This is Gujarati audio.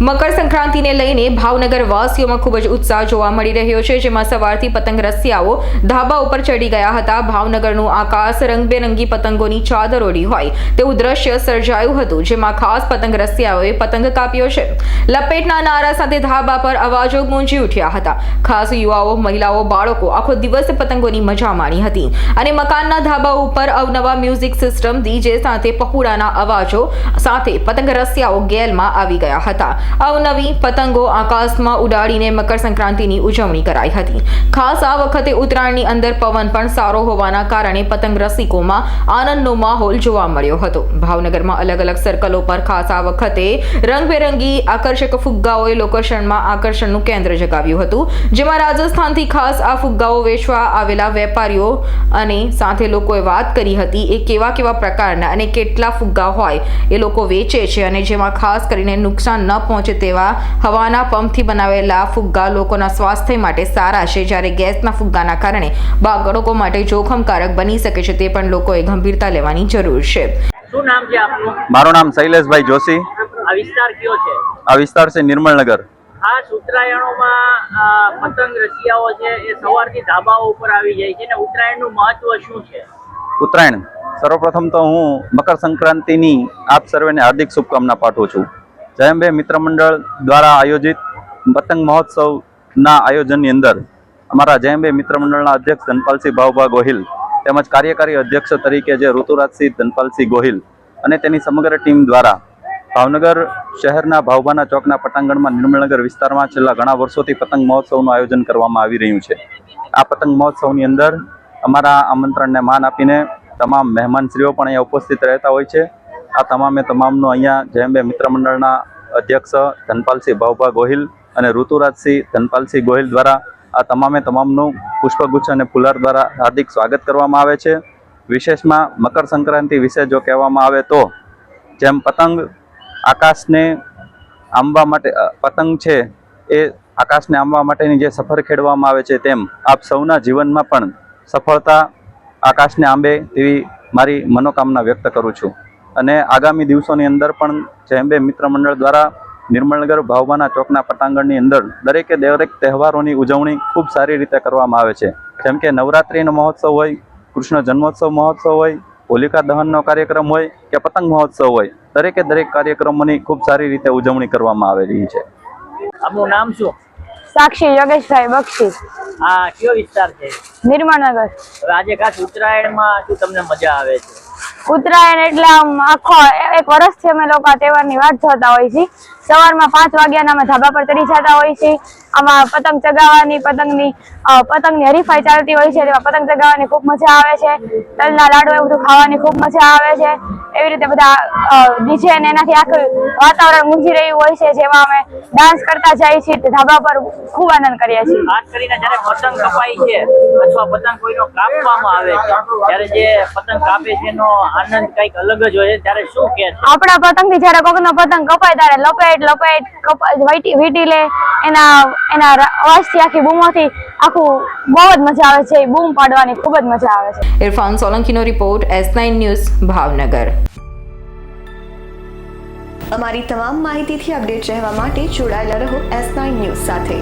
મકર સંક્રાંતિને લઈને ભાવનગર વાસીઓમાં ખૂબ જ ઉત્સાહ જોવા મળી રહ્યો છે, જેમાં સવારથી પતંગ રસિયાઓ ધાબા ઉપર ચડી ગયા હતા. ભાવનગરનું આકાશ રંગબેરંગી પતંગોની ચાદર ઓડી હોય તેવું દ્રશ્ય સર્જાયું હતું, જેમાં ખાસ પતંગ રસિયાઓએ પતંગ કાપ્યો છે. લપેટના નારા સાથે ધાબા પર અવાજો ગુંજી ઉઠ્યા હતા. ખાસ યુવાઓ, મહિલાઓ, બાળકો આખો દિવસ પતંગોની મજા માણી હતી અને મકાનના ધાબા ઉપર અવનવા મ્યુઝિક સિસ્ટમ ડીજે સાથે પપુડાના અવાજો સાથે પતંગ રસિયાઓ ગેલમાં આવી ગયા હતા. અવનવી પતંગો આકાશમાં ઉડાડીને મકર સંક્રાંતિની ઉજવણી કરાઈ હતી. ખાસ આ વખતે ઉત્તરાયણની અંદર પવન પણ સારો હોવાના કારણે પતંગ રસિકોમાં આનંદનો માહોલ જોવા મળ્યો હતો. ભાવનગરમાં અલગ અલગ સર્કલો પર ખાસ આ વખતે રંગબેરંગી આકર્ષક ફુગ્ગાઓએ લોકેશનમાં આકર્ષણનું કેન્દ્ર જગાવ્યું હતું. જેમાં રાજસ્થાનથી ખાસ આ ફુગ્ગાઓ વેચવા આવેલા વેપારીઓ અને સાથે લોકોએ વાત કરી હતી એ કેવા કેવા પ્રકારના અને કેટલા ફુગ્ગા હોય એ લોકો વેચે છે અને જેમાં ખાસ કરીને નુકસાન ન પહોંચે તેવા હવાના પંપથી બનાવેલા ફુગ્ગા લોકોના સ્વાસ્થ્ય માટે સારા છે. જ્યારે ગેસના ફુગ્ગાના કારણે બાળકો માટે જોખમકારક બની શકે છે તે પણ લોકોએ ગંભીરતા લેવાની જરૂર છે. શું નામ છે આપનું? મારું નામ શૈલેષભાઈ જોશી. આ વિસ્તાર કયો છે? આ વિસ્તાર છે નિર્મળનગર ખાસ ઉત્તરાયણોમાં પતંગ રસિયાઓ છે એ સવારથી ધાબાઓ ઉપર આવી જાય છે ને ઉત્તરાયણનું મહત્વ શું છે? ઉત્તરાયણ. સર્વપ્રથમ તો હું મકર સંક્રાંતિની આપ સર્વેને હાર્દિક શુભકામના પાઠવું છું. જયંબે મિત્ર મંડળ દ્વારા આયોજિત પતંગ મહોત્સવના આયોજનની અંદર અમારા જયંબે મિત્ર મંડળના અધ્યક્ષ ધનપાલસિંહ ભાવભા ગોહિલ તેમજ કાર્યકારી અધ્યક્ષ તરીકે જે ઋતુરાજસિંહ ધનપાલસિંહ ગોહિલ અને તેની સમગ્ર ટીમ દ્વારા ભાવનગર શહેરના ભાવભાના ચોકના પટાંગણમાં નિર્મળનગર વિસ્તારમાં છેલ્લા ઘણા વર્ષોથી પતંગ મહોત્સવનું આયોજન કરવામાં આવી રહ્યું છે. આ પતંગ મહોત્સવની અંદર અમારા આમંત્રણને માન આપીને તમામ મહેમાનશ્રીઓ પણ અહીંયા ઉપસ્થિત રહેતા હોય છે. આ તમામે તમામનું અહીંયા જયંબે મિત્ર મંડળના અધ્યક્ષ ધનપાલસિંહ ભાવભા ગોહિલ અને ઋતુરાજસિંહ ધનપાલસિંહ ગોહિલ દ્વારા આ તમામે તમામનું પુષ્પગુચ્છ અને ફુલાર દ્વારા હાર્દિક સ્વાગત કરવામાં આવે છે. વિશેષમાં મકર સંક્રાંતિ વિશે જો કહેવામાં આવે તો જેમ પતંગ આકાશને આંબવા માટે પતંગ છે એ આકાશને આંબવા માટેની જે સફર ખેડવામાં આવે છે તેમ આપ સૌના જીવનમાં પણ સફળતા આકાશને આંબે તેવી મારી મનોકામના વ્યક્ત કરું છું. અને આગામી દિવસોની અંદર પણ જેમ્બે મિત્ર મંડળ દ્વારા નિર્મળનગર ભાવવાના ચોકના પટાંગણની અંદર દરેકે દરેક તહેવારોની ઉજવણી ખૂબ સારી રીતે કરવામાં આવે છે. જેમ કે નવરાત્રિનો મહોત્સવ હોય કૃષ્ણ જન્મોત્સવ મહોત્સવ હોય હોલિકા દહનનો કાર્યક્રમ હોય કે પતંગ મહોત્સવ હોય દરેકે દરેક કાર્યક્રમોની ખૂબ સારી રીતે ઉજવણી કરવામાં આવી રહી છે. આપનું નામ શું? સાક્ષી યોગેશભાઈ બક્ષી. આ કયો વિસ્તાર છે? નિર્મળનગર. આજે ખાસ ઉત્તરાયણમાં શું તમને મજા આવે છે? ઉત્તરાયણ એટલે આમ આખો એક વર્ષથી અમે લોકો આ તહેવારની વાત જોતા હોય છે સવારમાં પાંચ વાગ્યાના અમે ધાબા પર ચડી જતા હોય છે આમાં પતંગ ચગાવવાની, પતંગની પતંગની હરીફાઈ ચાલતી હોય છે, તેમાં પતંગ ચગાવવાની ખૂબ મજા આવે છે. તલના લાડુ એવું બધું ખાવાની ખૂબ મજા આવે છે. એવી રીતે બધા ડીજે ને એનાથી આખું વાતાવરણ ગુંજી રહ્યું હોય છે જેમાં અમે ડાન્સ કરતા જઈએ છીએ ધાબા પર ખૂબ આનંદ કરીએ છીએ. ખાસ કરીને જ્યારે પતંગ કપાય છે અથવા પતંગ કોઈનો કાપવામાં આવે છે ત્યારે જે પતંગ કાપે છે એનો આનંદ કંઈક અલગ જ હોય છે. ત્યારે શું કે આપણા પતંગથી જ્યારે કોકનો પતંગ કપાય ત્યારે લપેટ લપેટ કપાય વીટી વીટી લે એના એના અવાજથી આખી બૂમોથી આખું બહુ જ મજા આવે છે બૂમ પાડવાની ખૂબ જ મજા આવે છે. Irfan સોલંકીનો report S nine news Bhavnagar. અમારી તમામ માહિતીથી અપડેટ રહેવા માટે જોડાયેલા રહો એસ નાઇન ન્યૂઝ સાથે.